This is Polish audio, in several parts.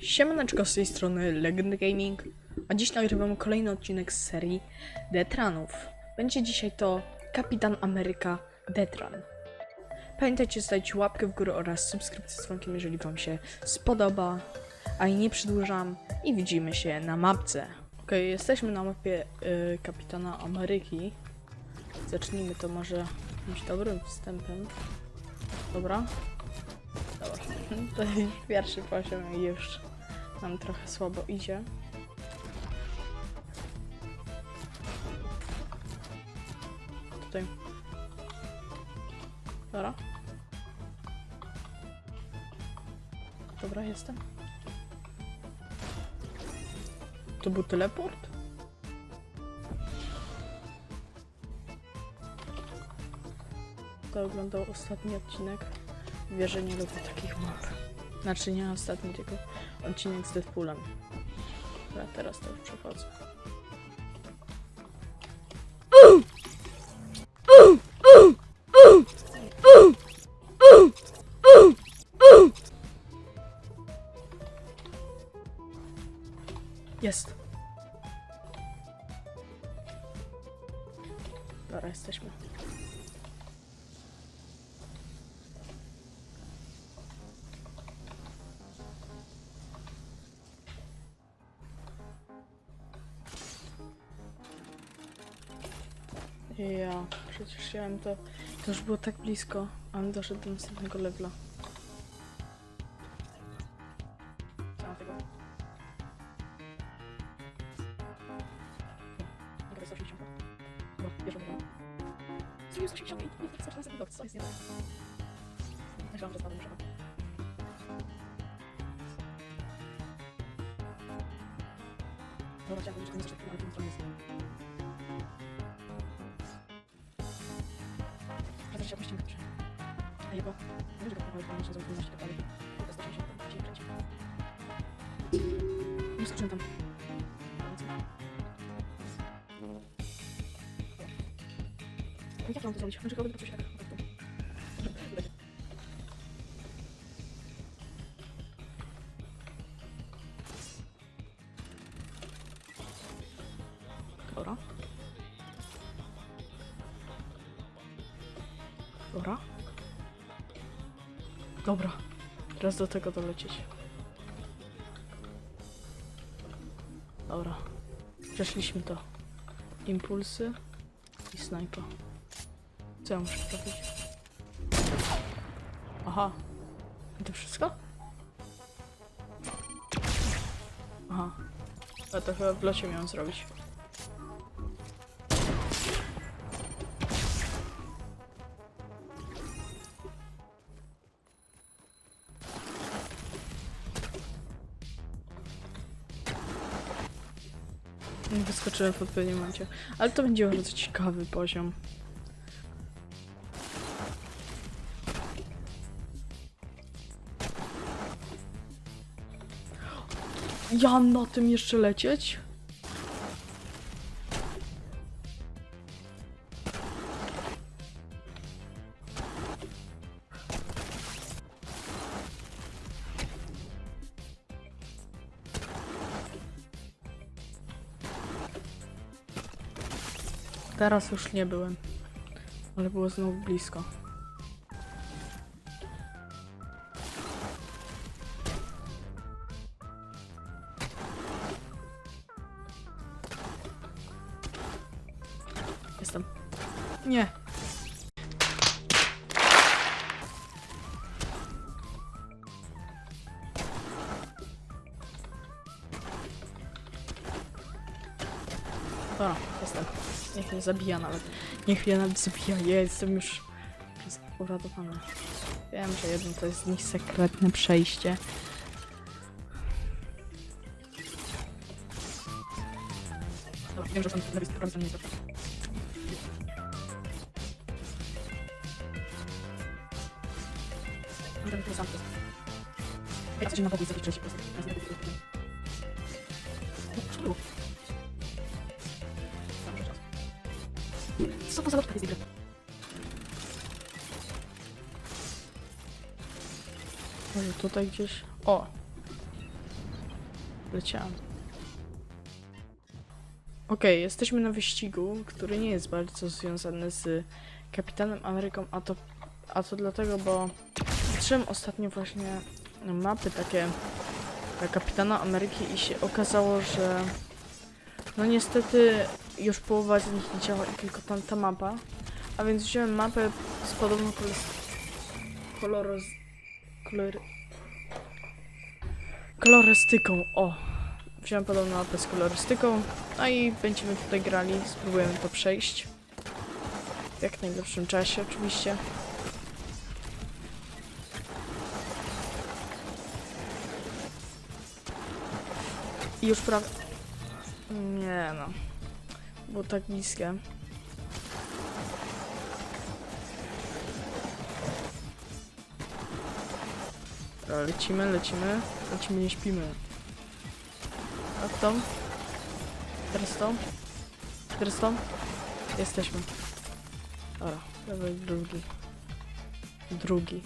Siemaneczko z tej strony Legend Gaming, a dziś nagrywamy kolejny odcinek z serii Detranów. Będzie dzisiaj to Kapitan Ameryka Detran. Pamiętajcie zostawić łapkę w górę oraz subskrypcję z dzwonkiem, jeżeli wam się spodoba. A i nie przedłużam i widzimy się na mapce. Ok, jesteśmy na mapie y, Kapitana Ameryki. Zacznijmy to może jakimś dobrym wstępem. Dobra. Dobra. To jest pierwszy poziom i już nam trochę słabo idzie. Tutaj. Dobra. Dobra, jestem. To był teleport? Kto oglądał ostatni odcinek, wie, że nie lubię takich map. Znaczy nie ostatni, tylko odcinek z Deadpoolem. Dobra, teraz to już przechodzę. Jest. Ja, przecież chciałem to. To już było tak blisko, a on doszedł do następnego levela. Co mam tego? Dobra, 180. Dobra, bierze go. Co jest 80? Nie chcę na następny co jest nie tak? Myślałam, że spadł muszę. Dobra, powiedzieć, że to nie jest ale to nie jest. Się opuścimy dobrze. A jego... Nie próbowałeś pomóc, że zrobił tak dalej. To jest 180, to się kręci. Nie skoczyłem tam. Jak mam to zrobić? Znaczy, go będę coś tak. Dobra. Dobra. Dobra. Teraz do tego dolecieć. Dobra. Przeszliśmy to. Impulsy i snajpa. Co ja muszę zrobić? Aha. I to wszystko? Aha. A to chyba w locie miałem zrobić. Wyskoczyłem w odpowiednim momencie. Ale to będzie bardzo ciekawy poziom. Ja na tym jeszcze lecieć? Teraz już nie byłem. Ale było znowu blisko. Jestem. Nie. Dobra, jestem. Niech mnie zabija nawet. Niech mnie nawet zabija. Ja jestem już uradowany. Wiem, że jeden to jest z nich sekretne przejście. Dobra, wiem, że są na prawie nie zapraszam. Może bym to sam przez... Ej, a co się na pokój zabić po prostu? Ja znam po prostu. Co to za lotka jest gry? Może tutaj gdzieś... O! Leciałam. Okej, jesteśmy na wyścigu, który nie jest bardzo związany z Kapitanem Ameryką, a to, a to dlatego, bo patrzyłem ostatnio właśnie mapy takie Kapitana Ameryki i się okazało, że no niestety już połowa z nich nie działa i tylko tam ta mapa, a więc wziąłem mapę z podobną kolor- kolor... kolorystyką, o! Wziąłem podobną mapę z kolorystyką, no i będziemy tutaj grali, spróbujemy to przejść. W jak najlepszym czasie oczywiście. I już prawie... Nie no. Było tak bliskie. Dobra, lecimy, lecimy. Lecimy, nie śpimy. A to? Teraz to? Teraz? Jesteśmy. Dobra, lewy drugi. Drugi.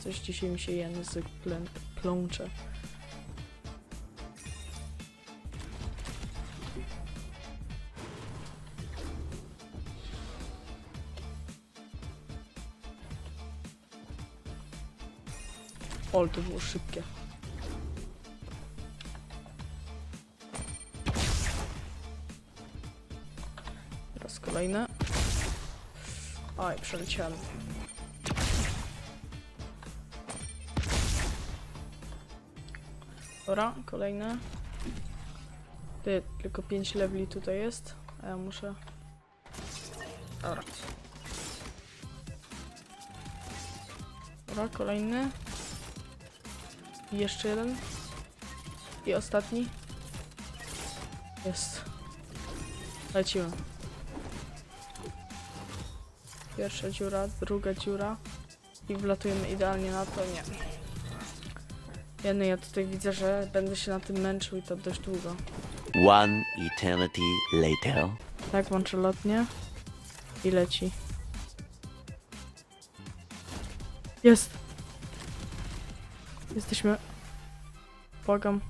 Coś dzisiaj mi się język plę- plącze. O, ale to było szybkie. Teraz kolejne. Oj, przeleciałem. Dobra, kolejne. Ty, tylko 5 leveli tutaj jest, a ja muszę... Dobra. Dobra, kolejny. I jeszcze jeden. I ostatni. Jest. Lecimy. Pierwsza dziura, druga dziura. I wlatujemy idealnie na to. Nie. Jedno, ja tutaj widzę, że będę się na tym męczył i to dość długo. One eternity later. Tak, włączę lotnię. I leci. Jest! Jesteśmy. Błagam.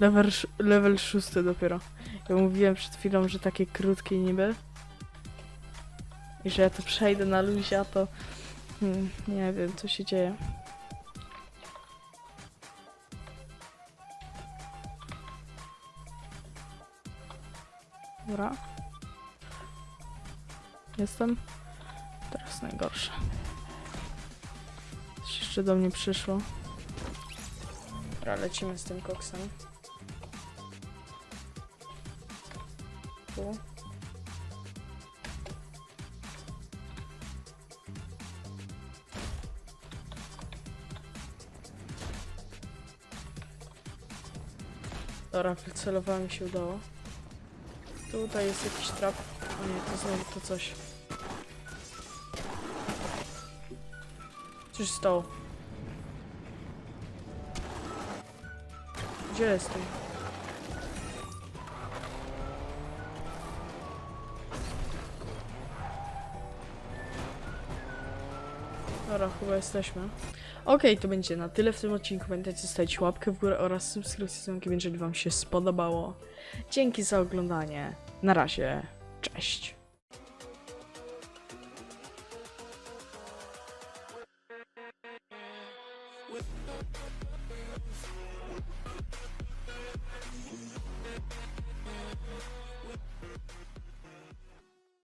Level, level szósty dopiero. Ja mówiłem przed chwilą, że takie krótkie niby. I że ja to przejdę na luzie, a to... Hmm, nie wiem, co się dzieje. Dobra. Jestem. Teraz najgorsze. Coś jeszcze do mnie przyszło. Dobra, lecimy z tym koksem. Tu. Dobra, wycelowałem mi się udało. Tutaj jest jakiś trap. O nie, to znowu to coś. Co się stało? Gdzie jestem? Dobra, chyba jesteśmy. Okej, to będzie na tyle w tym odcinku. Pamiętajcie zostawić łapkę w górę oraz subskrypcję z jeżeli wam się spodobało. Dzięki za oglądanie. Na razie. Cześć.